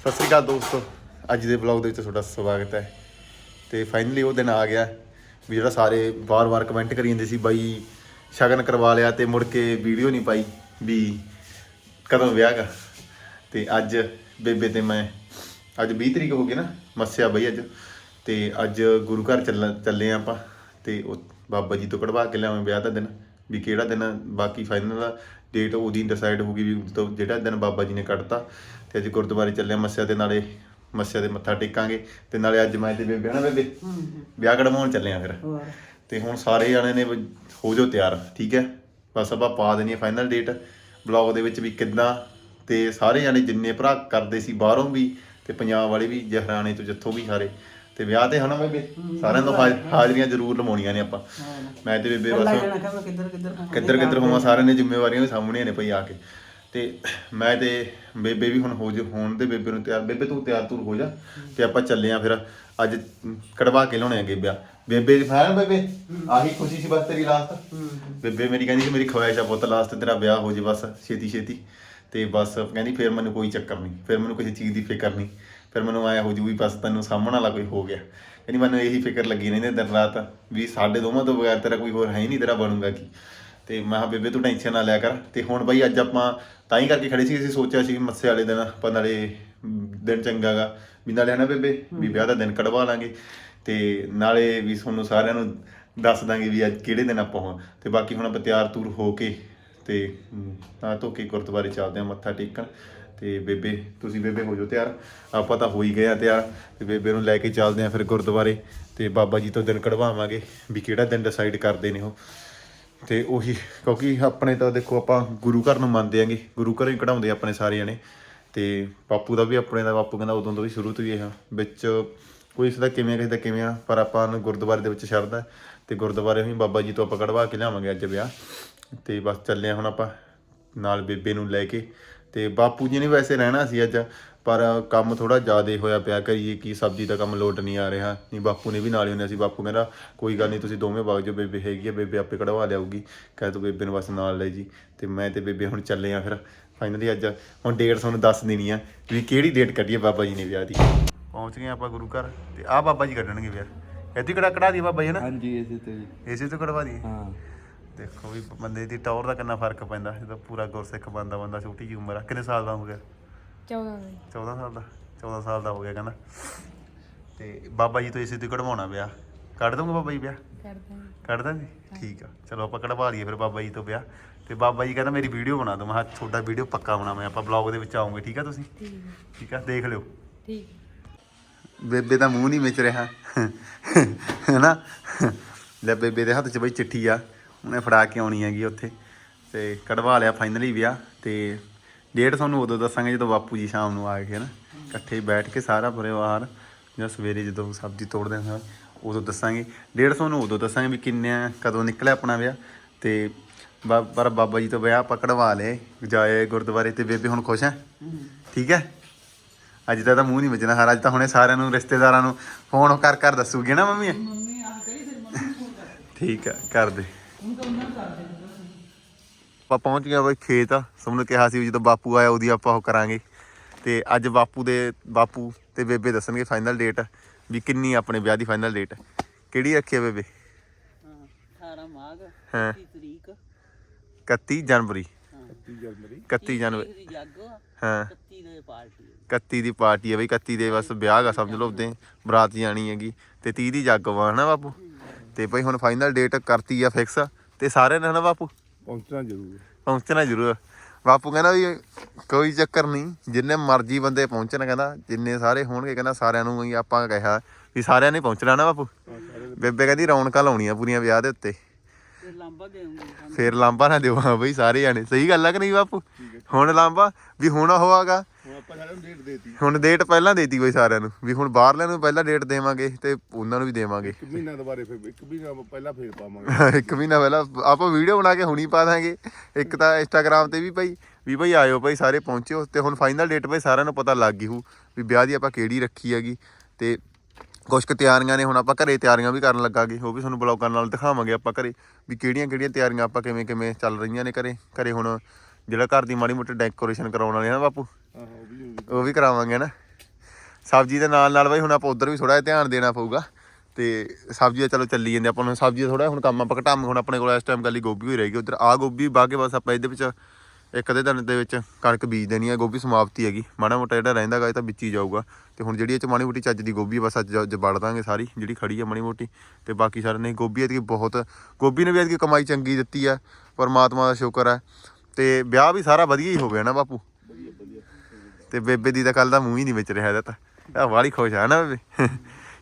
ਸਤਿ ਸ੍ਰੀ ਅਕਾਲ ਦੋਸਤੋ। ਅੱਜ ਦੇ ਵਲੌਗ ਦੇ ਵਿੱਚ ਤੁਹਾਡਾ ਸਵਾਗਤ ਹੈ। ਤੇ ਫਾਈਨਲੀ ਉਹ ਦਿਨ ਆ ਗਿਆ ਵੀ ਜਿਹੜਾ ਸਾਰੇ ਵਾਰ-ਵਾਰ ਕਮੈਂਟ ਕਰੀ ਜਾਂਦੇ ਸੀ ਬਾਈ ਸ਼ਗਨ ਕਰਵਾ ਲਿਆ ਤੇ ਮੁੜ ਕੇ ਵੀਡੀਓ ਨਹੀਂ ਪਾਈ ਵੀ ਕਦੋਂ ਵਿਆਹ ਗਾ। ਤੇ ਅੱਜ ਬੇਬੇ ਤੇ ਮੈਂ, ਅੱਜ 20 ਤਰੀਕ ਹੋ ਗਈ ਨਾ, ਮੱਸਿਆ ਬਈ ਅੱਜ। ਤੇ ਅੱਜ ਗੁਰੂ ਘਰ ਚੱਲ ਚੱਲੇ ਆਂ ਆਪਾਂ। ਤੇ ਉਹ ਬਾਬਾ ਜੀ ਤੋਂ ਕਢਵਾ ਕੇ ਲਿਆਵਾਂ ਵਿਆਹ ਦਾ ਦਿਨ। ਵੀ ਕਿਹੜਾ ਦਿਨ ਆ, ਬਾਕੀ ਫਾਈਨਲ ਡੇਟ ਉਹਦੀ ਡਿਸਾਈਡ ਹੋਊਗੀ ਵੀ ਜਦੋਂ ਜਿਹੜਾ ਦਿਨ ਬਾਬਾ ਜੀ ਨੇ ਕੱਢਤਾ। ਤੇ ਅੱਜ ਗੁਰਦੁਆਰੇ ਚੱਲੇ ਆਂ ਮੱਸਿਆ ਦੇ ਨਾਲੇ ਮੱਸਿਆ ਦੇ ਮੱਥਾ ਟੇਕਾਂਗੇ। ਤੇ ਨਾਲੇ ਅੱਜ ਮੈਂ ਤੇ ਬੇਬੇ ਹਨਾ ਬੇਬੇ? ਵਿਆਹ ਕਢਵਾਉਣ ਚੱਲੇ ਆਂ ਫਿਰ। ਹੋਰ? ਤੇ ਹੁਣ ਸਾਰੇ ਜਾਣੇ ਨੇ ਵੀ ਹੋ ਜਾਓ ਤਿਆਰ ਠੀਕ ਹੈ? ਬਸ ਆਪਾਂ ਪਾ ਦੇਣੀ ਹੈ ਫਾਈਨਲ ਡੇਟ ਬਲੌਗ ਦੇ ਵਿੱਚ ਵੀ ਕਿੱਦਾਂ? ਤੇ ਸਾਰੇ ਜਾਣੇ ਜਿੰਨੇ ਭਰਾ ਕਰਦੇ ਸੀ ਬਾਹਰੋਂ ਵੀ ਤੇ ਪੰਜਾਬ ਵਾਲੇ ਵੀ ਜਹਰਾਣੇ ਤੋਂ ਜਿੱਥੋਂ ਵੀ ਸਾਰੇ। ਤੇ ਵਿਆਹ ਤੇ ਹਨਾ ਬੇਬੇ? ਸਾਰਿਆਂ ਤੋਂ ਹਾਜ਼- ਹਾਜ਼ਰੀਆਂ ਜ਼ਰੂਰ ਲਵਾਉਣੀਆਂ ਨੇ ਆਪਾਂ। ਮੈਂ ਤੇ ਬੇਬੇ ਬਸ ਕਿੱਧਰ ਕਿੱਧਰ ਕਹਾਂ ਕਿੱਧਰ ਕਿੱਧਰ ਹੋਵਾਂ ਸਾਰਿਆਂ ਨੇ ਜ਼ਿੰਮੇਵਾਰੀਆਂ ਵੀ ਸਾਹਮਣੇ ਨੇ ਪਈ ਆ ਕੇ। ਤੇ ਮੈਂ ਤੇ ਬੇਬੇ ਵੀ ਹੁਣ ਹੋ ਜਾ ਹੋਣ ਦੇ ਬੇਬੇ ਨੂੰ ਤਿਆਰ ਬੇਬੇ ਤੂੰ ਤਿਆਰ ਤੂਰ ਹੋ ਜਾ। ਤੇ ਆਪਾਂ ਚੱਲੇ ਆ ਫਿਰ ਅੱਜ ਕਢਵਾ ਕੇ ਲਿਆਉਣੇ ਆਗੇ ਵਿਆਹ ਬੇਬੇ ਦੀ ਫਾਇਰ ਬੇਬੇ? ਆਹੀ ਖੁਸ਼ੀ ਸੀ ਬਸ ਤੇਰੀ ਲਾਸਟ ਬੇਬੇ ਮੇਰੀ ਕਹਿੰਦੀ ਕਿ ਮੇਰੀ ਖਵਾਇਸ਼ ਆ ਪੁੱਤ ਲਾਸਟ ਤੇਰਾ ਵਿਆਹ ਹੋ ਜੇ ਬਸ ਛੇਤੀ ਛੇਤੀ। ਤੇ ਬਸ ਕਹਿੰਦੀ ਫਿਰ ਮੈਨੂੰ ਕੋਈ ਚੱਕਰ ਨਹੀਂ ਫਿਰ ਮੈਨੂੰ ਕਿਸੇ ਚੀਜ਼ ਦੀ ਫਿਕਰ ਨਹੀਂ। ਫਿਰ ਮੈਨੂੰ ਆਇਆ ਹੋ ਜੂ ਵੀ ਬਸ ਤੈਨੂੰ ਸਾਹਮਣ ਵਾਲਾ ਕੋਈ ਹੋ ਗਿਆ। ਕਹਿੰਦੀ ਮੈਨੂੰ ਇਹੀ ਫਿਕਰ ਲੱਗੀ ਰਹਿੰਦੀ ਦਿਨ ਰਾਤ ਵੀ ਸਾਡੇ ਦੋਵਾਂ ਤੋਂ ਬਗੈਰ ਤੇਰਾ ਕੋਈ ਹੋਰ ਹੈ ਹੀ ਨਹੀਂ ਤੇਰਾ ਬਣੂਗਾ ਕੀ? ਤੇ ਮੈਂ ਕਿਹਾ ਬੇਬੇ ਤੂੰ ਟੈਨਸ਼ਨ ਨਾ ਲਿਆ ਕਰ। ਤੇ ਹੁਣ ਬਈ ਅੱਜ ਆਪਾਂ ਤਾਂ ਹੀ ਕਰਕੇ ਖੜੇ ਸੀ ਅਸੀਂ ਸੋਚਿਆ ਸੀ ਮੱਸੇ ਵਾਲੇ ਦਿਨ ਆਪਾਂ ਨਾਲੇ ਦਿਨ ਚੰਗਾਗਾ ਵੀ ਨਾਲੇ ਨਾ ਬੇਬੇ? ਵੀ ਵਿਆਹ ਦਾ ਦਿਨ ਕਢਵਾ ਲਾਂਗੇ। ਤੇ ਨਾਲੇ ਵੀ ਤੁਹਾਨੂੰ ਸਾਰਿਆਂ ਨੂੰ ਦੱਸ ਦਾਂਗੇ ਵੀ ਅੱਜ ਕਿਹੜੇ ਦਿਨ ਆਪਾਂ ਹਾਂ ਤੇ ਬਾਕੀ ਹੁਣ ਆਪਾਂ ਤਿਆਰ ਤੂਰ ਹੋ ਕੇ ਤੇ ਤਾਂ ਧੋ ਕੇ ਗੁਰਦੁਆਰੇ ਚੱਲਦੇ ਆ ਮੱਥਾ ਟੇਕਣ। ਤੇ ਬੇਬੇ, ਤੁਸੀਂ ਬੇਬੇ ਹੋ ਜਾਓ ਤਿਆਰ। ਆਪਾਂ ਤਾਂ ਹੋ ਹੀ ਗਏ ਆ ਤਿਆਰ। ਤੇ ਬੇਬੇ ਨੂੰ ਲੈ ਕੇ ਚੱਲਦੇ ਆ ਫਿਰ ਗੁਰਦੁਆਰੇ। ਤੇ ਬਾਬਾ ਜੀ ਤੋਂ ਦਿਨ ਕਢਵਾਵਾਂਗੇ ਵੀ ਕਿਹੜਾ ਦਿਨ ਡਿਸਾਈਡ ਕਰਦੇ ਨੇ ਉਹ। ਤੇ ਉਹੀ, ਕਿਉਂਕਿ ਆਪਣੇ ਤਾਂ ਦੇਖੋ ਆਪਾਂ ਗੁਰੂ ਘਰ ਨੂੰ ਮੰਨਦੇ ਆਂਗੇ। ਗੁਰੂ ਘਰ ਹੀ ਕਢਾਉਂਦੇ ਆਪਣੇ ਸਾਰੇ ਜਣੇ। ਤੇ ਬਾਪੂ ਦਾ ਵੀ ਆਪਣੇ ਦਾ, ਬਾਪੂ ਕਹਿੰਦਾ ਉਦੋਂ ਤੋਂ ਵੀ ਸ਼ੁਰੂ ਤੋਂ ਹੀ ਇਹ ਵਿੱਚ ਕੋਈ ਇਸ ਦਾ ਕਿਵੇਂ ਕਿਸੇ ਦਾ ਕਿਵੇਂ ਆ, ਪਰ ਆਪਾਂ ਨੂੰ ਗੁਰਦੁਆਰੇ ਦੇ ਵਿੱਚ ਸ਼ਰਧਾ ਹੈ। ਤੇ ਗੁਰਦੁਆਰੇ ਹੀ ਬਾਬਾ ਜੀ ਤੋਂ ਆਪਾਂ ਕਢਵਾ ਕੇ ਲਿਆਵਾਂਗੇ ਅੱਜ ਵਿਆਹ। ਤੇ ਬਸ ਚੱਲੇ ਹੁਣ ਆਪਾਂ ਨਾਲ ਬੇਬੇ ਨੂੰ ਲੈ ਕੇ। ਤੇ ਬਾਪੂ ਜੀ ਨੇ ਵੈਸੇ ਰਹਿਣਾ ਸੀ ਅੱਜ ਪਰ ਕੰਮ ਥੋੜਾ ਜ਼ਿਆਦਾ ਹੋਇਆ ਪਿਆ ਕਰੀਏ ਕੀ ਸਬਜ਼ੀ ਦਾ ਕੰਮ ਲੋਟ ਨਹੀਂ ਆ ਰਿਹਾ। ਨਹੀਂ ਬਾਪੂ ਨੇ ਵੀ ਨਾਲ ਹੀ ਹੁੰਦੇ ਸੀ। ਬਾਪੂ ਕਹਿੰਦਾ ਕੋਈ ਗੱਲ ਨਹੀਂ ਤੁਸੀਂ ਦੋਵੇਂ ਵਗ ਜਾਓ ਬੇਬੇ ਹੈਗੀ ਆ ਬੇਬੇ ਆਪੇ ਕਢਵਾ ਲਿਆਊਗੀ। ਕਹਿ ਤੂੰ ਬੇਬੇ ਨੂੰ ਬਸ ਨਾਲ ਲੈ ਜੀ। ਤੇ ਮੈਂ ਤੇ ਬੇਬੇ ਹੁਣ ਚੱਲੇ ਆ ਫਿਰ। ਫਾਈਨਲੀ ਅੱਜ ਹੁਣ ਡੇਟ ਤੁਹਾਨੂੰ ਦੱਸ ਦੇਣੀ ਆ ਵੀ ਕਿਹੜੀ ਡੇਟ ਕੱਢੀਏ ਬਾਬਾ ਜੀ ਨੇ ਵਿਆਹ ਦੀ। ਪਹੁੰਚ ਗਏ ਆਪਾਂ ਗੁਰੂ ਘਰ ਤੇ ਆ ਬਾਬਾ ਜੀ ਕੱਢਣਗੇ ਵਿਆਹ। ਇੱਥੇ ਕਿਹੜਾ ਕਢਾ ਦੀ ਬਾਬਾ ਜੀ ਨਾ? ਹਾਂਜੀ ਇਸੇ ਤੇ ਜੀ। ਇਸੇ ਤੋਂ ਕਢਵਾ ਦੀ ਹਾਂ। ਦੇਖੋ ਵੀ ਬੰਦੇ ਦੀ ਟੌਰ ਦਾ ਕਿੰਨਾ ਫ਼ਰਕ ਪੈਂਦਾ ਜਦੋਂ ਪੂਰਾ ਗੁਰਸਿੱਖ ਬੰਦਾ ਬੰਦਾ ਛੋਟੀ ਜਿਹੀ ਉਮਰ ਆ। ਕਿੰਨੇ ਸਾਲ ਦਾ ਹੋ ਗਿਆ? 14 ਦਾ 14 ਸਾਲ ਦਾ? 14 ਸਾਲ ਦਾ ਹੋ ਗਿਆ ਕਹਿੰਦਾ। ਤੇ ਬਾਬਾ ਜੀ ਤੋਂ ਇਸੇ ਤੋਂ ਕਢਵਾਉਣਾ ਵਿਆਹ। ਕੱਢ ਦੂੰਗਾ ਬਾਬਾ ਜੀ ਵਿਆਹ? ਕਰਦਾ। ਕੱਢ ਦਾਂਗੇ? ਠੀਕ ਆ। ਚਲੋ ਆਪਾਂ ਕਢਵਾ ਲਈਏ ਫਿਰ ਬਾਬਾ ਜੀ ਤੋਂ ਵਿਆਹ। ਤੇ ਬਾਬਾ ਜੀ ਕਹਿੰਦਾ ਮੇਰੀ ਵੀਡੀਓ ਬਣਾ ਦਿਓ। ਮੈਂ ਕਿਹਾ ਤੁਹਾਡਾ ਵੀਡੀਓ ਪੱਕਾ ਬਣਾਵਾਂ। ਆਪਾਂ ਬਲੌਗ ਦੇ ਵਿੱਚ ਆਉਂਗੇ। ਠੀਕ ਆ ਤੁਸੀਂ? ਠੀਕ ਹੈ ਠੀਕ ਆ? ਦੇਖ ਲਿਓ। ਠੀਕ। ਬੇਬੇ ਦਾ ਮੂੰਹ ਨਹੀਂ ਵਿਚ ਰਿਹਾ। ਹੈਨਾ? ਲੈ ਬੇਬੇ ਦੇ ਹੱਥ 'ਚ ਬਈ ਚਿੱਠੀ ਆ। ਉਹਨੇ ਫੜਾ ਕੇ ਆਉਣੀ ਹੈਗੀ ਉੱਥੇ ਤੇ ਕਢਵਾ ਲਿਆ ਫਾਈਨਲੀ ਵਿਆਹ ਤੇ ਡੇਟ ਤੁਹਾਨੂੰ ਉਦੋਂ ਦੱਸਾਂਗੇ ਜਦੋਂ ਬਾਪੂ ਜੀ ਸ਼ਾਮ ਨੂੰ ਆ ਗਏ ਨਾ ਇਕੱਠੇ ਬੈਠ ਕੇ ਸਾਰਾ ਪਰਿਵਾਰ ਜਾਂ ਸਵੇਰੇ ਜਦੋਂ ਸਬਜ਼ੀ ਤੋੜਦੇ ਹਾਂ ਉਦੋਂ ਦੱਸਾਂਗੇ। ਡੇਟ ਤੁਹਾਨੂੰ ਉਦੋਂ ਦੱਸਾਂਗੇ ਵੀ ਕਿੰਨੇ ਕਦੋਂ ਨਿਕਲਿਆ ਆਪਣਾ ਵਿਆਹ ਤੇ ਪਰ ਬਾਬਾ ਜੀ ਤੋਂ ਵਿਆਹ ਆਪਾਂ ਕਢਵਾ ਲਏ ਜਾਏ ਗੁਰਦੁਆਰੇ ਤੇ ਬੇਬੇ ਹੁਣ ਖੁਸ਼ ਹੈ? ਠੀਕ ਹੈ? ਅੱਜ ਤਾਂ ਇਹਦਾ ਮੂੰਹ ਨਹੀਂ ਵੱਜਣਾ ਹਰ ਅੱਜ ਤਾਂ ਹੁਣੇ ਸਾਰਿਆਂ ਨੂੰ ਰਿਸ਼ਤੇਦਾਰਾਂ ਨੂੰ ਫੋਨ ਕਰ ਕਰ ਦੱਸੂਗੀ ਨਾ ਮੰਮੀ? ਮੰਮੀ ਆਹ ਕਹੀ ਫਿਰ ਮੰਮੀ ਨੂੰ ਫੋਨ ਕਰ। ਠੀਕ ਆ ਕਰ ਦੇ। ਹੁਣ ਤਾਂ ਉਹਨਾਂ ਨੂੰ ਕਰ ਦੇ ਆਪਾਂ ਪਹੁੰਚ ਗਏ ਬਈ ਖੇਤ। ਸਭ ਨੂੰ ਕਿਹਾ ਸੀ ਵੀ ਜਦੋਂ ਬਾਪੂ ਆਇਆ ਉਹਦੀ ਆਪਾਂ ਉਹ ਕਰਾਂਗੇ। ਤੇ ਅੱਜ ਬਾਪੂ ਦੇ ਬਾਪੂ ਤੇ ਬੇਬੇ ਦੱਸਣਗੇ ਫਾਈਨਲ ਡੇਟ ਵੀ ਕਿੰਨੀ ਆਪਣੇ ਵਿਆਹ ਦੀ ਫਾਈਨਲ ਡੇਟ ਕਿਹੜੀ ਰੱਖੀ ਆ ਬੇਬੇ? ਹਾਂ 18 ਮਾਘ ਹਾਂ 30 ਤਰੀਕ। 31 ਜਨਵਰੀ। ਹਾਂ। 31 ਜਨਵਰੀ। ਦੀ ਜੱਗ ਹਾਂ। 31 ਦੇ ਪਾਰਟੀ 31 ਦੀ ਪਾਰਟੀ ਹੈ ਬਈ 31 ਦੇ ਬਸ ਵਿਆਹ ਗਾ ਸਮਝ ਲਓ ਉਦੋਂ ਬਰਾਤ ਜਾਣੀ ਹੈਗੀ। ਤੇ 30 ਦੀ ਜੱਗ ਵਾ ਹਨਾ ਬਾਪੂ? ਤੇ ਬਈ ਹੁਣ ਫਾਈਨਲ ਡੇਟ ਕਰਤੀ ਆ ਫਿਕਸ ਤੇ ਸਾਰਿਆਂ ਨੇ ਹਨਾ ਬਾਪੂ? ਪਹੁੰਚਣਾ ਜ਼ਰੂਰ। ਪਹੁੰਚਣਾ ਜ਼ਰੂਰ। ਬਾਪੂ ਕਹਿੰਦਾ ਵੀ ਕੋਈ ਚੱਕਰ ਨਹੀਂ ਜਿੰਨੇ ਮਰਜ਼ੀ ਬੰਦੇ ਪਹੁੰਚਣ ਕਹਿੰਦਾ ਜਿੰਨੇ ਸਾਰੇ ਹੋਣਗੇ ਕਹਿੰਦਾ ਸਾਰਿਆਂ ਨੂੰ ਹੀ ਆਪਾਂ ਕਿਹਾ ਵੀ ਸਾਰਿਆਂ ਨੇ ਪਹੁੰਚਣਾ ਨਾ ਬਾਪੂ? ਬੇਬੇ ਕਹਿੰਦੀ ਰੌਣਕਾਂ ਲਾਉਣੀਆਂ ਪੂਰੀਆਂ ਵਿਆਹ ਦੇ ਉੱਤੇ। ਤੇ ਲਾਂਬਾ ਦੇਉਂਗੇ ਫੇਰ ਲਾਂਬਾ ਨਾ ਦਿਓ। ਹਾਂ ਬਈ ਸਾਰੇ ਜਾਣੇ। ਸਹੀ ਗੱਲ ਆ ਕਿ ਨਹੀਂ ਬਾਪੂ? ਹੁਣ ਲਾਂਬਾ ਵੀ ਹੁਣ ਹੋਵਾਗਾ ਹੁਣ ਆਪਾਂ ਸਾਰਿਆਂ ਨੂੰ ਡੇਟ ਦੇਤੀ। ਹੁਣ ਡੇਟ ਪਹਿਲਾਂ ਦੇਤੀ ਬਈ ਸਾਰਿਆਂ ਨੂੰ। ਵੀ ਹੁਣ ਬਾਹਰਲਿਆਂ ਨੂੰ ਪਹਿਲਾਂ ਡੇਟ ਦੇਵਾਂਗੇ ਤੇ ਉਹਨਾਂ ਨੂੰ ਵੀ ਦੇਵਾਂਗੇ। ਇੱਕ ਮਹੀਨਾ ਦੁਬਾਰੇ ਫਿਰ ਇੱਕ ਮਹੀਨਾ ਪਹਿਲਾਂ ਫੇਰ ਪਾਵਾਂਗੇ। ਇੱਕ ਮਹੀਨਾ ਪਹਿਲਾਂ ਆਪਾਂ ਵੀਡੀਓ ਬਣਾ ਕੇ ਹੁਣੀ ਪਾ ਦਾਂਗੇ। ਇੱਕ ਤਾਂ ਇੰਸਟਾਗ੍ਰam ਤੇ ਵੀ ਭਾਈ ਵੀ ਭਾਈ ਆਇਓ ਭਾਈ ਸਾਰੇ ਪਹੁੰਚਿਓ। ਤੇ ਹੁਣ ਫਾਈਨਲ ਡੇਟ ਭਾਈ ਸਾਰਿਆਂ ਨੂੰ ਪਤਾ ਲੱਗ ਗਈ ਹੂ ਵੀ ਵਿਆਹ ਦੀ ਆਪਾਂ ਕਿਹੜੀ ਰੱਖੀ ਹੈਗੀ। ਤੇ ਕੁਛ ਕੁ ਤਿਆਰੀਆਂ ਨੇ, ਹੁਣ ਆਪਾਂ ਘਰੇ ਤਿਆਰੀਆਂ ਵੀ ਕਰਨ ਲੱਗਾਂਗੇ ਉਹ ਵੀ ਤੁਹਾਨੂੰ ਬਲੌਗਾਂ ਨਾਲ ਦਿਖਾਵਾਂਗੇ ਆਪਾਂ ਘਰੇ, ਵੀ ਕਿਹੜੀਆਂ ਕਿਹੜੀਆਂ ਤਿਆਰੀਆਂ ਆਪਾਂ ਕਿਵੇਂ ਕਿਵੇਂ ਚੱਲ ਰਹੀਆਂ ਨੇ ਘਰੇ ਘਰੇ ਹੁਣ ਜਿਹੜਾ ਘਰ ਦੀ ਮਾੜੀ ਮੋਟੀ ਡੈਕੋਰੇਸ਼ਨ ਕਰਾਉਣ ਵਾਲੇ ਹੈ ਨਾ ਬਾਪੂ, ਉਹ ਵੀ ਜ਼ਰੂਰੀ ਉਹ ਕਰਾਵਾਂਗੇ ਨਾ ਸਬਜ਼ੀ ਦੇ ਨਾਲ ਨਾਲ ਬਾਈ ਹੁਣ ਆਪਾਂ ਉਧਰ ਵੀ ਥੋੜਾ ਜਿਹਾ ਧਿਆਨ ਦੇਣਾ ਪਊਗਾ, ਤੇ ਸਬਜ਼ੀ ਚਲੋ ਚੱਲੀ ਜਾਂਦੇ ਆਪਾਂ ਨੂੰ ਸਬਜ਼ੀ ਦਾ ਥੋੜਾ ਹੁਣ ਕੰਮ ਆਪਾਂ ਘਟਾਵਾਂਗੇ, ਹੁਣ ਆਪਣੇ ਕੋਲ ਇਸ ਟਾਈਮ ਗੱਲੀ ਗੋਭੀ ਹੋਈ ਰਹੇਗੀ ਉਧਰ ਆ ਗੋਭੀ ਬਾਹ ਕੇ ਬਸ ਆਪਾਂ ਇਹਦੇ ਵਿੱਚ ਇੱਕ ਅੱਧੇ ਦਿਨ ਦੇ ਵਿੱਚ ਕਣਕ ਬੀਜ ਦੇਣੀ ਹੈ ਗੋਭੀ ਸਮਾਪਤੀ ਹੈਗੀ। ਮਾੜਾ ਮੋਟਾ ਜਿਹੜਾ ਰਹਿੰਦਾ ਗਾ, ਇਹ ਤਾਂ ਵਿੱਚ ਹੀ ਜਾਊਗਾ। ਤੇ ਹੁਣ ਜਿਹੜੀ ਇਹ ਚ ਮਾੜੀ ਮੋਟੀ ਚੱਜ ਦੀ ਗੋਭੀ ਬਸ ਅੱਜ ਜ ਵੜ ਦਾਂਗੇ ਸਾਰੀ, ਜਿਹੜੀ ਖੜੀ ਆ ਮਾੜੀ ਮੋਟੀ। ਤੇ ਬਾਕੀ ਸਾਰੇ ਨੇ ਗੋਭੀ ਐਤਕੀ ਬਹੁਤ, ਗੋਭੀ ਨੇ ਵੀ ਐਤਕੀ ਕਮਾਈ ਚੰਗੀ ਦਿੱਤੀ ਹੈ ਪਰਮਾਤਮਾ ਦਾ ਸ਼ੁਕਰ ਹੈ ਤੇ ਵਿਆਹ ਵੀ ਸਾਰਾ ਵਧੀਆ ਹੀ ਹੋ ਗਿਆ ਨਾ ਬਾਪੂ? ਤੇ ਬੇਬੇ ਦੀ ਤਾਂ ਕੱਲ ਦਾ ਮੂੰਹ ਹੀ ਨਹੀਂ ਵਿੱਚ ਰਿਹਾ ਇਹਦਾ ਤਾਂ। ਇਹ ਵਾਲੀ ਖੁਸ਼ ਆ ਨਾ ਬੇਬੇ।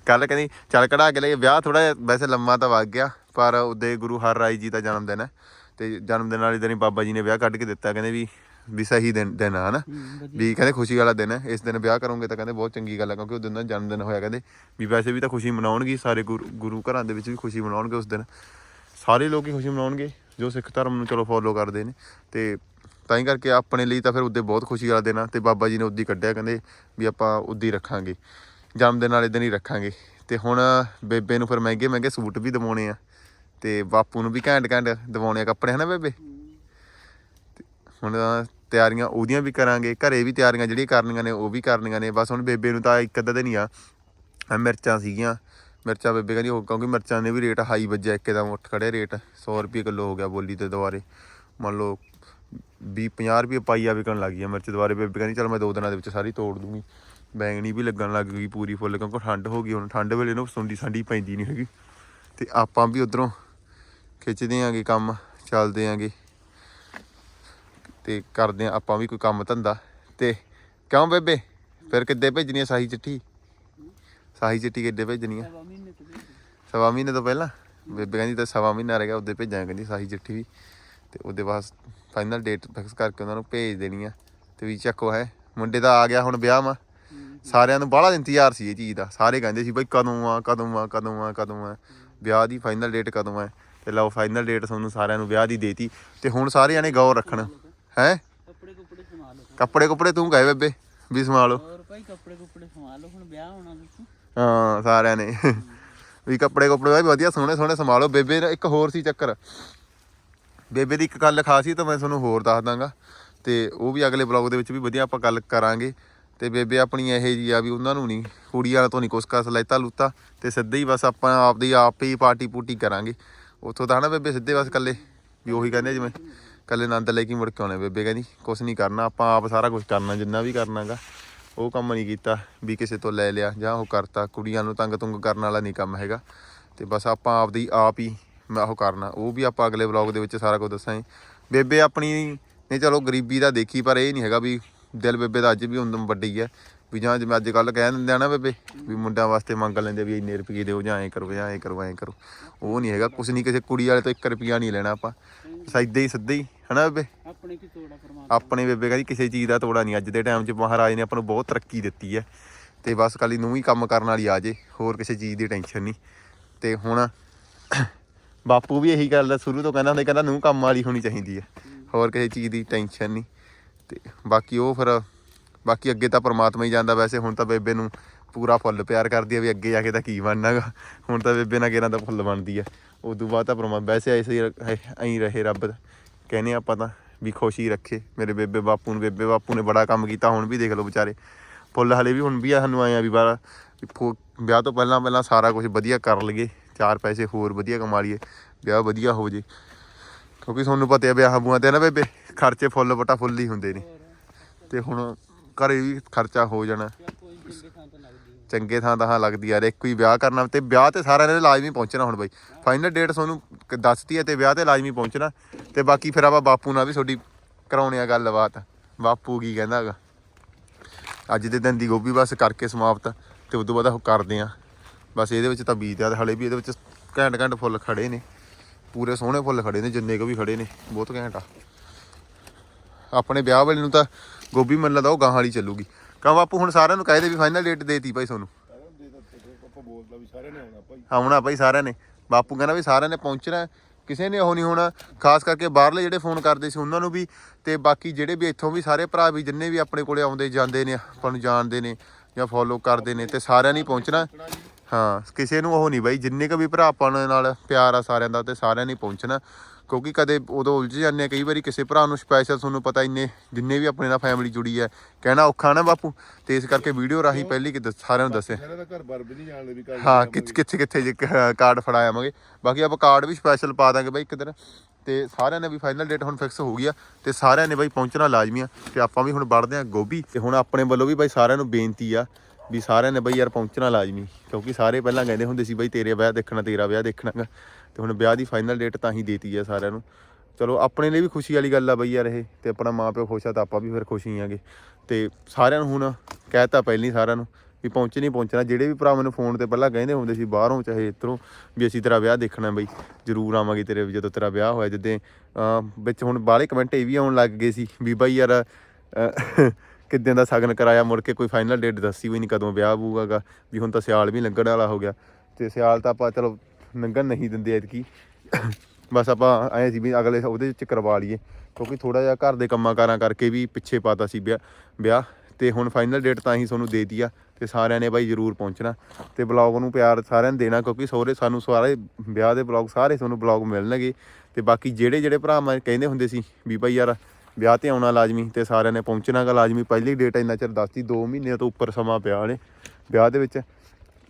ਕੱਲ ਕਹਿੰਦੀ, ਚੱਲ ਕਢਾ ਕੇ ਲੈ, ਵਿਆਹ ਥੋੜਾ ਜਿਹਾ ਵੈਸੇ ਲੰਮਾ ਤਾਂ ਵਗ ਗਿਆ, ਪਰ ਉਹਦੇ ਗੁਰੂ ਹਰ ਰਾਏ ਜੀ ਦਾ ਜਨਮ ਦਿਨ ਹੈ ਤੇ ਜਨਮ ਦਿਨ ਵਾਲੇ ਦਿਨ ਹੀ ਬਾਬਾ ਜੀ ਨੇ ਵਿਆਹ ਕੱਢ ਕੇ ਦਿੱਤਾ ਕਹਿੰਦੇ ਵੀ ਵੀ ਸਹੀ ਦਿਨ ਦਿਨ ਆ ਹਨਾ? ਵੀ ਕਹਿੰਦੇ ਖੁਸ਼ੀ ਵਾਲਾ ਦਿਨ ਹੈ ਇਸ ਦਿਨ ਵਿਆਹ ਕਰੋਗੇ ਤਾਂ ਕਹਿੰਦੇ ਬਹੁਤ ਚੰਗੀ ਗੱਲ ਹੈ ਕਿਉਂਕਿ ਉਸ ਦਿਨ ਦਾ ਜਨਮ ਦਿਨ ਹੋਇਆ ਕਹਿੰਦੇ ਵੀ ਵੈਸੇ ਵੀ ਤਾਂ ਖੁਸ਼ੀ ਮਨਾਉਣਗੇ ਸਾਰੇ ਗੁਰੂ ਗੁਰੂ ਘਰਾਂ ਦੇ ਵਿੱਚ ਵੀ ਖੁਸ਼ੀ ਮਨਾਉਣਗੇ ਉਸ ਦਿਨ। ਸਾਰੇ ਲੋਕ ਹੀ ਖੁਸ਼ੀ ਮਨਾਉਣਗੇ ਜੋ ਸਿੱਖ ਧਰਮ ਨੂੰ ਚਲੋ ਫੋਲੋ ਕਰਦੇ ਨੇ ਤੇ ਤਾਂ ਹੀ ਕਰਕੇ ਆਪਣੇ ਲਈ ਤਾਂ ਫਿਰ ਉੱਦੇ ਬਹੁਤ ਖੁਸ਼ੀ ਵਾਲਾ ਦਿਨ ਆ ਤੇ ਬਾਬਾ ਜੀ ਨੇ ਉਦੀ ਕੱਢਿਆ ਕਹਿੰਦੇ ਵੀ ਆਪਾਂ ਉਦੀ ਰੱਖਾਂਗੇ ਜਨਮ ਦਿਨ ਵਾਲੇ ਦਿਨ ਹੀ ਰੱਖਾਂਗੇ। ਤੇ ਹੁਣ ਬੇਬੇ ਨੂੰ ਫਿਰ ਮਹਿੰਗੇ ਮਹਿੰਗੇ ਸੂਟ ਵੀ ਦਵਾਉਣੇ ਆ। ਤੇ ਬਾਪੂ ਨੂੰ ਵੀ ਘੈਂਟ ਘੈਂਟ ਦਵਾਉਣੇ ਆ ਕੱਪੜੇ, ਹਨਾ ਬੇਬੇ? ਤੇ ਹੁਣ ਤਿਆਰੀਆਂ ਉਹਦੀਆਂ ਵੀ ਕਰਾਂਗੇ, ਘਰੇ ਵੀ ਤਿਆਰੀਆਂ ਜਿਹੜੀਆਂ ਕਰਨੀਆਂ ਨੇ ਉਹ ਵੀ ਕਰਨੀਆਂ ਨੇ। ਬਸ ਹੁਣ ਬੇਬੇ ਨੂੰ ਤਾਂ ਇੱਕ ਅੱਧਾ ਦਿਨ ਹੀ ਆ। ਮਿਰਚਾਂ ਸੀਗੀਆਂ। ਮਿਰਚਾਂ ਬੇਬੇ ਕਹਿੰਦੀ ਉਹ ਕਿਉਂਕਿ ਮਿਰਚਾਂ ਨੇ ਵੀ ਰੇਟ ਹਾਈ ਵੱਜਿਆ ਇੱਕਦਮ ਉੱਠ ਖੜੇ ਰੇਟ। 100 ਰੁਪਏ ਕਿਲੋ ਹੋ ਗਿਆ ਬੋਲੀ ਤੇ ਦੁਬਾਰੇ। ਮੰਨ ਲਓ 20 50 ਰੁਪਏ ਪਾਈਆ ਵਿਕਣ ਲੱਗ ਗਿਆ ਮਿਰਚ ਦੁਬਾਰੇ। ਬੇਬੇ ਕਹਿੰਦੀ ਚਲ ਮੈਂ ਦੋ ਦਿਨਾਂ ਦੇ ਵਿੱਚ ਸਾਰੀ ਤੋੜ ਦੂੰਗੀ। ਬੈਂਗਣੀ ਵੀ ਲੱਗਣ ਲੱਗ ਗਈ ਪੂਰੀ ਫੁੱਲ ਕਿਉਂਕਿ ਠੰਡ ਹੋ ਗਈ, ਹੁਣ ਠੰਡ ਵੇਲੇ ਨੂੰ ਸੁੰਡੀ ਸੰਡੀ ਪੈਂਦੀ ਨਹੀਂ ਹੈਗੀ। ਤੇ ਆਪਾਂ ਵੀ ਉਧਰੋਂ ਖਿੱਚਦੇ ਆਂਗੇ ਕੰਮ ਚੱਲਦੇ ਆਂਗੇ। ਤੇ ਕਰਦੇ ਆਂ ਆਪਾਂ ਵੀ ਕੋਈ ਕੰਮ ਧੰਦਾ। ਤੇ ਕਿਉਂ ਬੇਬੇ? ਫਿਰ ਕਿੱਦੇ ਭੇਜਣੀ ਆ ਸਾਹੀ ਚਿੱਠੀ? ਸਾਹੀ ਚਿੱਠੀ ਕਿੱਦੇ ਭੇਜਣੀ ਆ? ਸਵਾ ਮਹੀਨੇ ਤੋਂ ਪਹਿਲਾਂ? ਬੇਬੇ ਕਹਿੰਦੀ ਤਾਂ ਸਵਾ ਮਹੀਨਾ ਰਹਿ ਗਿਆ ਉਹਦੇ ਭੇਜਾਂ ਕਹਿੰਦੀ ਸਾਹੀ ਚਿੱਠੀ ਵੀ। ਤੇ ਉਹਦੇ ਬਾਅਦ ਫਾਈਨਲ ਡੇਟ ਫਿਕਸ ਕਰਕੇ ਉਹਨਾਂ ਨੂੰ ਭੇਜ ਦੇਣੀ ਆ। ਤੇ ਵੀ ਚੱਕੋ ਹੈ ਮੁੰਡੇ ਦਾ ਆ ਗਿਆ ਹੁਣ ਵਿਆਹ ਮਾ। ਸਾਰਿਆਂ ਨੂੰ ਬਾਹਲਾ ਇੰਤਜ਼ਾਰ ਸੀ ਇਹ ਚੀਜ਼ ਦਾ। ਸਾਰੇ ਕਹਿੰਦੇ ਸੀ ਬਈ ਕਦੋਂ ਆ ਕਦੋਂ ਆ ਕਦੋਂ ਆ ਕਦੋਂ ਆ। ਵਿਆਹ ਦੀ ਫਾਈਨਲ ਡੇਟ ਕਦੋਂ ਆ? ਤੇ ਲਓ ਫਾਈਨਲ ਡੇਟ ਤੁਹਾਨੂੰ ਸਾਰਿਆਂ ਨੂੰ ਵਿਆਹ ਦੀ ਦੇਤੀ ਤੇ ਹੁਣ ਸਾਰੇ ਜਾਣੇ ਗੌਰ ਰੱਖਣ। ਹੈ? ਕੱਪੜੇ ਕੁਪੜੇ ਸਮਾ ਲਓ। ਕੱਪੜੇ ਕੁਪੜੇ ਤੂੰ ਕਹੇ ਬੇਬੇ ਵੀ ਸੰਭਾਲੋ ਹੋਰ ਭਾਈ ਕੱਪੜੇ ਕੁਪੜੇ ਸਮਾ ਲਓ ਹੁਣ ਵਿਆਹ ਹੋਣਾ ਦੱਸੋ ਹਾਂ ਸਾਰਿਆਂ ਨੇ। ਵੀ ਕੱਪੜੇ ਕੁਪੜੇ ਵੀ ਵਧੀਆ ਸੋਹਣੇ ਸੋਹਣੇ ਸੰਭਾਲੋ ਬੇਬੇ ਦਾ ਇੱਕ ਹੋਰ ਸੀ ਚੱਕਰ। ਬੇਬੇ ਦੀ ਇੱਕ ਗੱਲ ਖਾਸੀ ਤਾਂ ਮੈਂ ਤੁਹਾਨੂੰ ਹੋਰ ਦੱਸ ਦਾਂਗਾ। ਤੇ ਉਹ ਵੀ ਅਗਲੇ ਬਲੌਗ ਦੇ ਵਿੱਚ ਵੀ ਵਧੀਆ ਆਪਾਂ ਗੱਲ ਕਰਾਂਗੇ। ਤੇ ਬੇਬੇ ਆਪਣੀ ਇਹ ਜੀ ਆ ਵੀ ਉਹਨਾਂ ਨੂੰ ਨਹੀਂ ਕੁੜੀ ਵਾਲਾ ਤੋਂ ਨਹੀਂ ਕੁਛ ਕਸ ਲੈਤਾ ਲੂਤਾ। ਤੇ ਸਿੱਧੇ ਹੀ ਬਸ ਆਪਾਂ ਆਪਦੀ ਆਪ ਹੀ ਪਾਰਟੀ ਪੂਟੀ ਕਰਾਂਗੇ। ਉੱਥੋਂ ਤਾਂ ਨਾ ਬੇਬੇ ਸਿੱਧੇ ਬਸ ਕੱਲੇ ਵੀ ਉਹੀ ਕਹਿੰਦੇ ਜਿਵੇਂ ਕੱਲੇ ਆਨੰਦ ਲੈ ਕੇ ਮੁੜ ਕੇ ਆਉਣੇ ਬੇਬੇ ਕਹਿੰਦੀ, ਕੁਛ ਨਹੀਂ ਕਰਨਾ, ਆਪਾਂ ਆਪ ਸਾਰਾ ਕੁਝ ਕਰਨਾ, ਜਿੰਨਾ ਵੀ ਕਰਨਾਗਾ, ਉਹ ਕੰਮ ਨਹੀਂ ਕੀਤਾ, ਵੀ ਕਿਸੇ ਤੋਂ ਲੈ ਲਿਆ, ਜਾਂ ਉਹ ਕਰਤਾ, ਕੁੜੀਆਂ ਨੂੰ ਤੰਗ ਤੁੰਗ ਕਰਨ ਵਾਲਾ ਨਹੀਂ ਕੰਮ ਹੈਗਾ, ਤੇ ਬਸ ਆਪਾਂ ਆਪਦੀ ਆਪ ਹੀ ਮੈਂ ਉਹ ਕਰਨਾ, ਉਹ ਵੀ ਆਪਾਂ ਅਗਲੇ ਵਲੌਗ ਦੇ ਵਿੱਚ ਸਾਰਾ ਕੁਝ ਦੱਸਾਂਗੇ। ਬੇਬੇ ਆਪਣੀ ਨਹੀਂ ਚਲੋ ਗਰੀਬੀ ਦਾ ਦੇਖੀ, ਪਰ ਇਹ ਨਹੀਂ ਹੈਗਾ ਵੀ ਦਿਲ ਬੇਬੇ ਦਾ ਅੱਜ ਵੀ ਉਦੋਂ ਵੱਡੀ ਹੈ ਵੀ ਜਾਂ ਜਿਵੇਂ ਅੱਜ ਕੱਲ ਕਹਿ ਦਿੰਦੇ ਆ ਨਾ ਬੇਬੇ ਵੀ ਮੁੰਡਿਆਂ ਵਾਸਤੇ ਮੰਗ ਲੈਂਦੇ ਵੀ ਇੰਨੇ ਰੁਪਏ ਦਿਓ ਜਾਂ ਐਂ ਕਰੋ ਜਾਂ ਐਂ ਕਰੋ ਐਂ ਕਰੋ। ਉਹ ਨਹੀਂ ਹੈਗਾ ਕੁਛ ਨਹੀਂ ਕਿਸੇ ਕੁੜੀ ਵਾਲੇ ਤੋਂ 1 ਰੁਪਿਆ ਨਹੀਂ ਲੈਣਾ ਆਪਾਂ। ਸਿੱਧੇ ਹੀ ਸਿੱਧੇ ਹੀ ਹਨਾ ਬੇਬੇ? ਆਪਣੇ ਕੀ ਤੋੜਾ ਪਰਮਾਤਮਾ। ਆਪਣੇ ਬੇਬੇ ਕਹਿੰਦੀ ਕਿਸੇ ਚੀਜ਼ ਦਾ ਤੋੜਾ ਨਹੀਂ ਅੱਜ ਦੇ ਟਾਈਮ 'ਚ ਮਹਾਰਾਜ ਨੇ ਆਪਾਂ ਨੂੰ ਬਹੁਤ ਤਰੱਕੀ ਦਿੱਤੀ ਹੈ। ਤੇ ਬਸ ਕੱਲੀ ਨੂੰ ਹੀ ਕੰਮ ਕਰਨ ਵਾਲੀ ਆ ਜੇ ਹੋਰ ਕਿਸੇ ਚੀਜ਼ ਦੀ ਟੈਨਸ਼ਨ ਨਹੀਂ। ਤੇ ਹੁਣ ਬਾਪੂ ਵੀ ਇਹੀ ਗੱਲ ਦਾ ਸ਼ੁਰੂ ਤੋਂ ਕਹਿੰਦਾ ਹੁੰਦਾ ਕਹਿੰਦਾ ਨੂੰ ਕੰਮ ਵਾਲੀ ਹੋਣੀ ਚਾਹੀਦੀ ਹੈ। ਹੋਰ ਕਿਸੇ ਚੀਜ਼ ਦੀ ਟੈਨਸ਼ਨ ਨਹੀਂ। ਤੇ ਬਾਕੀ ਉਹ ਫਿਰ ਬਾਕੀ ਅੱਗੇ ਤਾਂ ਪਰਮਾਤਮਾ ਹੀ ਜਾਂਦਾ ਵੈਸੇ, ਹੁਣ ਤਾਂ ਬੇਬੇ ਨੂੰ ਪੂਰਾ ਫੁੱਲ ਪਿਆਰ ਕਰਦੀ ਹੈ ਵੀ ਅੱਗੇ ਜਾ ਕੇ ਤਾਂ ਕੀ ਬਣਨਾਗਾ। ਹੁਣ ਤਾਂ ਬੇਬੇ ਨਾਲ ਗੇਰਾਂ ਦਾ ਫੁੱਲ ਬਣਦੀ ਹੈ ਤੋਂ ਬਾਅਦ ਤਾਂ ਪਰਮਾ, ਵੈਸੇ ਐਸੇ ਹੀ ਐਂ ਰਹੇ ਰੱਬ। ਦਾ ਕਹਿੰਦੇ ਆਪਾਂ ਤਾਂ ਵੀ ਖੁਸ਼ੀ ਰੱਖੇ। ਮੇਰੇ ਬੇਬੇ ਬਾਪੂ ਨੂੰ, ਬੇਬੇ ਬਾਪੂ ਨੇ ਬੜਾ ਕੰਮ ਕੀਤਾ, ਹੁਣ ਵੀ ਦੇਖ ਲਓ ਵਿਚਾਰੇ। ਫੁੱਲ ਹਲੇ ਵੀ ਹੁਣ ਵੀ ਆ ਸਾਨੂੰ ਆਏ ਆ ਵੀ ਬਾਰਾ ਵੀ ਵਿਆਹ ਤੋਂ ਪਹਿਲਾਂ ਪਹਿਲਾਂ ਸਾਰਾ ਕੁਝ ਵਧੀਆ ਕਰ ਲਈਏ। ਚਾਰ ਪੈਸੇ ਹੋਰ ਵਧੀਆ ਕਮਾ ਲਈਏ। ਵਿਆਹ ਵਧੀਆ ਹੋ ਜੇ। ਕਿਉਂਕਿ ਤੁਹਾਨੂੰ ਪਤਾ ਹੈ ਵਿਆਹਾਂ ਬੂਆਂ ਤੇ ਨਾ ਬੇਬੇ, ਖਰਚੇ ਫੁੱਲ ਬਟਾ ਫੁੱਲ ਹੀ ਹੁੰਦੇ ਨੇ। ਤੇ ਹੁਣ ਘਰੇ ਵੀ ਖਰਚਾ ਹੋ ਜਾਣਾ। ਚੰਗੇ ਥਾਂ ਤਾਂ ਹਾਂ ਲੱਗਦੀ ਯਾਰ ਇੱਕੋ ਹੀ ਵਿਆਹ ਕਰਨਾ, ਤੇ ਵਿਆਹ ਤੇ ਸਾਰਿਆਂ ਨੇ ਲਾਜ਼ਮੀ ਪਹੁੰਚਣਾ ਹੁਣ ਬਾਈ। ਫਾਈਨਲ ਡੇਟ ਤੁਹਾਨੂੰ ਦੱਸਤੀ ਹੈ ਤੇ ਵਿਆਹ ਤੇ ਲਾਜ਼ਮੀ ਪਹੁੰਚਣਾ, ਤੇ ਬਾਕੀ ਫਿਰ ਆਪਾਂ ਬਾਪੂ ਨਾਲ ਵੀ ਤੁਹਾਡੀ ਕਰਾਉਣੇ ਆ ਗੱਲਬਾਤ। ਬਾਪੂ ਕੀ ਕਹਿੰਦਾ ਹੈਗਾ? ਅੱਜ ਦੇ ਦਿਨ ਦੀ ਗੋਭੀ ਬਸ ਕਰਕੇ ਸਮਾਪਤ, ਤੇ ਉਦੋਂ ਬਾਅਦ ਉਹ ਕਰਦੇ ਆ ਬਸ ਇਹਦੇ ਵਿੱਚ ਤਾਂ ਬੀਜ ਆ, ਹਲੇ ਵੀ ਇਹਦੇ ਵਿੱਚ ਘੈਂਟ ਘੈਂਟ ਫੁੱਲ ਖੜੇ ਨੇ। ਪੂਰੇ ਸੋਹਣੇ ਫੁੱਲ ਖੜੇ ਨੇ, ਜਿੰਨੇ ਕੁ ਵੀ ਖੜੇ ਨੇ, ਬਹੁਤ ਘੈਂਟ ਆ। ਆਪਣੇ ਵਿਆਹ ਵਾਲੇ ਨੂੰ ਤਾਂ ਗੋਭੀ ਮੈਨੂੰ ਲੱਗਦਾ ਉਹ ਗਾਂ ਵਾਲੀ ਚੱਲੂਗੀ। ਕਹਾਂ ਬਾਪੂ, ਹੁਣ ਸਾਰਿਆਂ ਨੂੰ ਕਹਿ ਦੇ ਵੀ ਫਾਈਨਲ ਡੇਟ ਦੇਤੀ ਭਾਈ ਤੁਹਾਨੂੰ। ਆਉਣਾ ਭਾਈ ਸਾਰਿਆਂ ਨੇ। ਬਾਪੂ ਕਹਿੰਦਾ ਵੀ ਸਾਰਿਆਂ ਨੇ ਪਹੁੰਚਣਾ। ਕਿਸੇ ਨੇ ਉਹ ਨਹੀਂ ਹੋਣਾ। ਖਾਸ ਕਰਕੇ ਬਾਹਰਲੇ ਜਿਹੜੇ ਫੋਨ ਕਰਦੇ ਸੀ, ਉਹਨਾਂ ਨੂੰ ਵੀ। ਤੇ ਬਾਕੀ ਜਿਹੜੇ ਵੀ ਇੱਥੋਂ ਵੀ ਸਾਰੇ ਭਰਾ ਵੀ, ਜਿੰਨੇ ਵੀ ਆਪਣੇ ਕੋਲੇ ਆਉਂਦੇ, ਜਾਂਦੇ ਨੇ, ਆਪਾਂ ਨੂੰ ਜਾਣਦੇ ਨੇ ਜਾਂ ਫੋਲੋ ਕਰਦੇ ਨੇ, ਤੇ ਸਾਰਿਆਂ ਨੇ ਪਹੁੰਚਣਾ। ਹਾਂ, ਕਿਸੇ ਨੂੰ ਉਹ ਨਹੀਂ ਬਾਈ, ਜਿੰਨੇ ਕ ਵੀ ਭਰਾ ਆਪਾਂ ਨਾਲ ਪਿਆਰ ਆ ਸਾਰਿਆਂ ਦਾ, ਤੇ ਸਾਰਿਆਂ ਨੇ ਪਹੁੰਚਣਾ। ਕਿਉਂਕਿ ਕਦੇ ਉਦੋਂ ਉਲਝ ਜਾਂਦੇ ਆ ਕਈ ਵਾਰੀ ਕਿਸੇ ਭਰਾ ਨੂੰ ਸਪੈਸ਼ਲ ਤੁਹਾਨੂੰ ਪਤਾ ਇੰਨੇ ਜਿੰਨੇ ਵੀ ਆਪਣੇ ਨਾਲ ਫੈਮਿਲੀ ਜੁੜੀ ਹੈ ਕਹਿਣਾ ਔਖਾ ਨਾ ਬਾਪੂ ਤੇ ਇਸ ਕਰਕੇ ਵੀਡੀਓ ਰਾਹੀਂ ਪਹਿਲੀ ਕਿ ਦੱਸ- ਸਾਰਿਆਂ ਨੂੰ ਦੱਸਿਆ। ਸਾਰਿਆਂ ਦਾ ਘਰ ਬਾਰ ਵੀ ਨਹੀਂ ਜਾਣਦੇ ਵੀ ਘਰ ਹਾਂ ਕਿੱਥੇ ਕਿੱਥੇ ਕਿੱਥੇ ਜੇ ਕਾਰਡ ਫੜਾ ਆਵਾਂਗੇ। ਬਾਕੀ ਆਪਾਂ ਕਾਰਡ ਵੀ ਸਪੈਸ਼ਲ ਪਾ ਦਾਂਗੇ ਬਾਈ ਇੱਕ ਦਿਨ। ਤੇ ਸਾਰਿਆਂ ਨੇ ਵੀ ਫਾਈਨਲ ਡੇਟ ਹੁਣ ਫਿਕਸ ਹੋ ਗਈ ਆ ਤੇ ਸਾਰਿਆਂ ਨੇ ਬਾਈ ਪਹੁੰਚਣਾ ਲਾਜ਼ਮੀ ਆ। ਤੇ ਆਪਾਂ ਵੀ ਹੁਣ ਵੜਦੇ ਆ ਗੋਭੀ। ਤੇ ਹੁਣ ਆਪਣੇ ਵੱਲੋਂ ਵੀ ਬਾਈ ਸਾਰਿਆਂ ਨੂੰ ਬੇਨਤੀ ਆ ਵੀ ਸਾਰਿਆਂ ਨੇ ਬਾਈ ਯਾਰ ਪਹੁੰਚਣਾ ਲਾਜ਼ਮੀ। ਕਿਉਂਕਿ ਸਾਰੇ ਪਹਿਲਾਂ ਕਹਿੰਦੇ ਹੁੰਦੇ ਸੀ ਬਾਈ ਤੇਰੇ ਵਿਆਹ ਦੇਖਣਾ ਤੇਰਾ ਵਿਆਹ ਦੇਖਣਾ ਗਾ। ਤੇ ਹੁਣ ਵਿਆਹ ਦੀ ਫਾਈਨਲ ਡੇਟ ਤਾਂ ਹੀ ਦੇਤੀ ਆ ਸਾਰਿਆਂ ਨੂੰ। ਚਲੋ, ਆਪਣੇ ਲਈ ਵੀ ਖੁਸ਼ੀ ਵਾਲੀ ਗੱਲ ਆ ਬਈ ਯਾਰ ਇਹ, ਤੇ ਆਪਣਾ ਮਾਪਿਓ ਖੁਸ਼ ਆ ਤਾਂ ਆਪਾਂ ਵੀ ਫਿਰ ਖੁਸ਼ ਹੀ ਆਂਗੇ। ਤੇ ਸਾਰਿਆਂ ਨੂੰ ਹੁਣ ਕਹਿਤਾ ਪਹਿਲੀ ਸਾਰਿਆਂ ਨੂੰ ਵੀ ਪਹੁੰਚ ਨਹੀਂ ਪਹੁੰਚਣਾ, ਜਿਹੜੇ ਵੀ ਭਰਾ ਮੈਨੂੰ ਫੋਨ ਤੇ ਪਹਿਲਾਂ ਕਹਿੰਦੇ ਹੁੰਦੇ ਸੀ, ਬਾਹਰੋਂ ਚਾਹੇ ਇੱਧਰੋਂ ਵੀ ਅਸੀਂ ਤੇਰਾ ਵਿਆਹ ਦੇਖਣਾ ਬਈ, ਜ਼ਰੂਰ ਆਵਾਂਗੇ ਤੇਰੇ ਜਦੋਂ ਤੇਰਾ ਵਿਆਹ ਹੋਇਆ, ਜਿੱਦੇ ਵਿੱਚ ਹੁਣ ਬਾਹਲੇ ਕਮੈਂਟ ਇਹ ਵੀ ਆਉਣ ਲੱਗ ਗਏ ਸੀ ਵੀ ਬਾਈ ਯਾਰ ਕਿੱਦਾਂ ਦਾ ਸਗਨ ਕਰਾਇਆ, ਮੁੜ ਕੇ ਕੋਈ ਫਾਈਨਲ ਡੇਟ ਦੱਸੀ ਹੋਈ ਨਹੀਂ ਕਦੋਂ ਵਿਆਹ ਹੋਊਗਾ ਵੀ ਹੁਣ ਤਾਂ ਸਿਆਲ ਵੀ ਲੰਘਣ ਵਾਲਾ ਹੋ ਗਿਆ। ਤੇ ਸਿਆਲ ਤਾਂ ਆਪਾਂ, ਚਲੋ ਲੰਘਣ ਨਹੀਂ ਦਿੰਦੇ ਐਤਕੀ। ਬਸ ਆਪਾਂ ਐਂ ਸੀ ਵੀ ਅਗਲੇ ਉਹਦੇ ਵਿੱਚ ਕਰਵਾ ਲਈਏ, ਕਿਉਂਕਿ ਥੋੜਾ ਜਿਹਾ ਘਰ ਦੇ ਕੰਮਾਂ ਕਾਰਾਂ ਕਰਕੇ ਵੀ ਪਿੱਛੇ ਪਾਤਾ ਸੀ ਵਿਆਹ ਵਿਆਹ। ਤੇ ਹੁਣ ਫਾਈਨਲ ਡੇਟ ਤਾਂ ਹੀ ਤੁਹਾਨੂੰ ਦੇ ਦਿੱਤੀ ਆ, ਤੇ ਸਾਰਿਆਂ ਨੇ ਬਾਈ ਜਰੂਰ ਪਹੁੰਚਣਾ। ਤੇ ਬਲੌਗ ਨੂੰ ਪਿਆਰ ਸਾਰਿਆਂ ਨੂੰ ਦੇਣਾ, ਕਿਉਂਕਿ ਸਹੁਰੇ ਸਾਨੂੰ ਸਾਰੇ ਵਿਆਹ ਦੇ ਬਲੌਗ ਸਾਰੇ ਤੁਹਾਨੂੰ ਬਲੌਗ ਮਿਲਣਗੇ। ਤੇ ਬਾਕੀ ਜਿਹੜੇ ਜਿਹੜੇ ਭਰਾ ਮੈਂ ਕਹਿੰਦੇ ਹੁੰਦੇ ਸੀ ਵੀ ਬਾਈ ਯਾਰ ਵਿਆਹ ਤੇ ਆਉਣਾ ਲਾਜ਼ਮੀ, ਤੇ ਸਾਰਿਆਂ ਨੇ ਪਹੁੰਚਣਾਗਾ ਲਾਜ਼ਮੀ। ਪਹਿਲੀ ਡੇਟ ਇੰਨਾ ਚਿਰ ਦੱਸਤੀ 2 ਮਹੀਨੇ ਤੋਂ ਉੱਪਰ ਸਮਾਂ ਪਿਆ ਨੇ ਵਿਆਹ ਦੇ ਵਿੱਚ।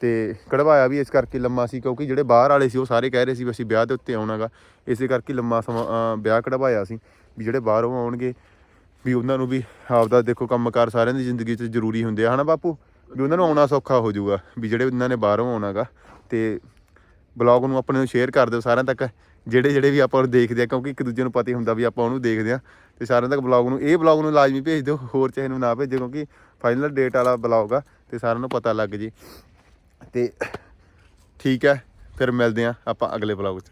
ਤੇ ਕਢਵਾਇਆ ਵੀ ਇਸ ਕਰਕੇ ਲੰਮਾ ਸੀ, ਕਿਉਂਕਿ ਜਿਹੜੇ ਬਾਹਰ ਵਾਲੇ ਸੀ, ਉਹ ਸਾਰੇ ਕਹਿ ਰਹੇ ਸੀ ਵੀ ਅਸੀਂ ਵਿਆਹ ਦੇ ਉੱਤੇ ਆਉਣਾਗਾ। ਇਸੇ ਕਰਕੇ ਲੰਮਾ ਸਮਾਂ ਵਿਆਹ ਕਢਵਾਇਆ ਸੀ, ਵੀ ਜਿਹੜੇ ਬਾਹਰੋਂ ਆਉਣਗੇ, ਵੀ ਉਹਨਾਂ ਨੂੰ ਵੀ ਆਪਦਾ ਦੇਖੋ ਕੰਮਕਾਰ ਸਾਰਿਆਂ ਦੀ ਜ਼ਿੰਦਗੀ 'ਚ ਜ਼ਰੂਰੀ ਹੁੰਦੇ ਆ, ਹਨਾ ਬਾਪੂ? ਵੀ ਉਹਨਾਂ ਨੂੰ ਆਉਣਾ ਸੌਖਾ ਹੋ ਜਾਊਗਾ, ਵੀ ਜਿਹੜੇ ਉਹਨਾਂ ਨੇ ਬਾਹਰੋਂ ਆਉਣਾਗਾ। ਤੇ ਬਲੌਗ ਨੂੰ ਆਪਣੇ ਨੂੰ ਸ਼ੇਅਰ ਕਰ ਦਿਓ ਸਾਰਿਆਂ ਤੱਕ, ਜਿਹੜੇ ਜਿਹੜੇ ਵੀ ਆਪਾਂ ਉਹ ਦੇਖਦੇ ਆ, ਕਿਉਂਕਿ ਇੱਕ ਦੂਜੇ ਨੂੰ ਪਤਾ ਹੀ ਹੁੰਦਾ ਵੀ ਆਪਾਂ ਉਹਨੂੰ ਦੇਖਦੇ ਆ। ਤੇ ਸਾਰਿਆਂ ਤੱਕ ਬਲੌਗ ਨੂੰ, ਇਹ ਬਲੌਗ ਨੂੰ ਲਾਜ਼ਮੀ ਭੇਜ ਦਿਓ, ਹੋਰ ਚਾਹੇ ਨੂੰ ਨਾ ਭੇਜੋ, ਕਿਉਂਕਿ ਫਾਈਨਲ ਡੇਟ ਵਾਲਾ ਬਲੌਗ ਆ, ਤੇ ਸਾਰਿਆਂ ਨੂੰ ਪਤਾ ਲੱਗ ਜੇ। ਤੇ ਠੀਕ ਹੈ ਫਿਰ ਮਿਲਦੇ ਆ ਆਪਾਂ ਅਗਲੇ ਬਲੌਗ 'ਚ।